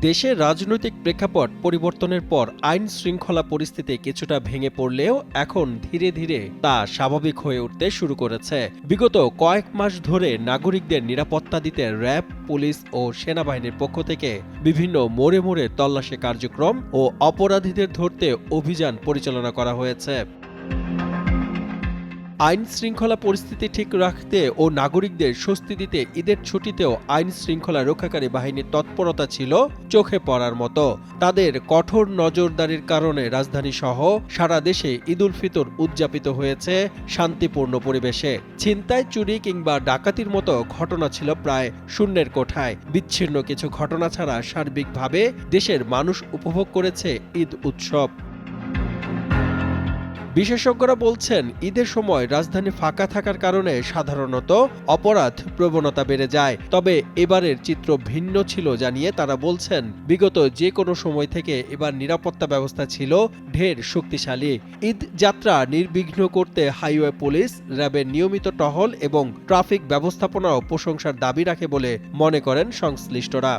দেশের রাজনৈতিক প্রেক্ষাপট পরিবর্তনের পর আইন শৃঙ্খলা পরিস্থিতি কিছুটা ভেঙে পড়লেও এখন ধীরে ধীরে তা স্বাভাবিক হয়ে উঠতে শুরু করেছে। বিগত কয়েক মাস ধরে নাগরিকদের নিরাপত্তা দিতে র্যাব, পুলিশ ও সেনাবাহিনীর পক্ষ থেকে বিভিন্ন মোড়ে মোড়ে তল্লাশি কার্যক্রম ও অপরাধীদের ধরতে অভিযান পরিচালনা করা হয়েছে। আইন শৃঙ্খলা পরিস্থিতি ঠিক রাখতে ও নাগরিকদের স্বস্তি দিতে ঈদের ছুটিতেও আইন শৃঙ্খলা রক্ষাকারী বাহিনীর তৎপরতা ছিল চোখে পড়ার মতো। তাদের কঠোর নজরদারির কারণে রাজধানী সহ সারা দেশে ঈদুল ফিতর উদযাপিত হয়েছে শান্তিপূর্ণ পরিবেশে। ছিনতাই, চুরি কিংবা ডাকাতির মতো ঘটনা ছিল প্রায় শূন্যের কোঠায়। বিচ্ছিন্ন কিছু ঘটনা ছাড়া সার্বিকভাবে দেশের মানুষ উপভোগ করেছে ঈদ উৎসব। বিশেষজ্ঞরা বলছেন, ঈদের সময় রাজধানী ফাঁকা থাকার কারণে সাধারণত অপরাধ প্রবণতা বেড়ে যায়। তবে এবারের চিত্র ভিন্ন ছিল জানিয়ে তারা বলছেন, বিগত যে কোনো সময় থেকে এবার নিরাপত্তা ব্যবস্থা ছিল ঢের শক্তিশালী। ঈদ যাত্রা নির্বিঘ্ন করতে হাইওয়ে পুলিশ, র্যাবের নিয়মিত টহল এবং ট্রাফিক ব্যবস্থাপনাও প্রশংসার দাবি রাখে বলে মনে করেন সংশ্লিষ্টরা।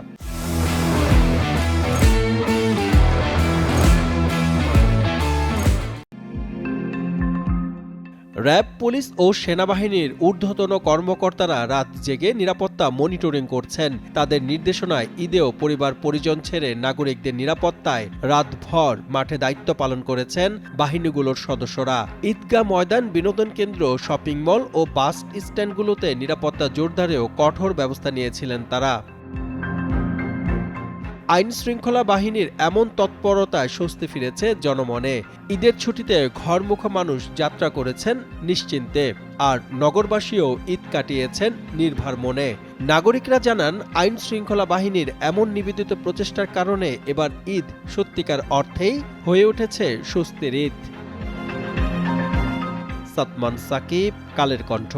র্যাব, পুলিশ ও সেনাবাহিনীর ঊর্ধ্বতন কর্মকর্তারা রাত জেগে নিরাপত্তা মনিটরিং করছেন। তাদের নির্দেশনায় ঈদেও পরিবার পরিজন ছেড়ে নাগরিকদের নিরাপত্তায় রাতভর মাঠে দায়িত্ব পালন করেছেন বাহিনীগুলোর সদস্যরা। ঈদগাহ ময়দান বিনোদন কেন্দ্র, শপিং মল ও বাস স্ট্যান্ডগুলোতে নিরাপত্তা জোরদারেও কঠোর ব্যবস্থা নিয়েছিলেন তারা। আইন শৃঙ্খলা বাহিনীর এমন তৎপরতায় স্বস্তি ফিরেছে জনমনে। ঈদের ছুটিতে ঘরমুখ মানুষ যাত্রা করেছেন নিশ্চিন্তে, আর নগরবাসীও ঈদ কাটিয়েছেন নির্ভার মনে। নাগরিকরা জানান আইন শৃঙ্খলা বাহিনীর এমন নিবেদিত প্রচেষ্টার কারণে এবার ঈদ সত্যিকার অর্থেই হয়ে উঠেছে স্বস্তির ঈদ। সাতমান সাকিব, কালের কণ্ঠ।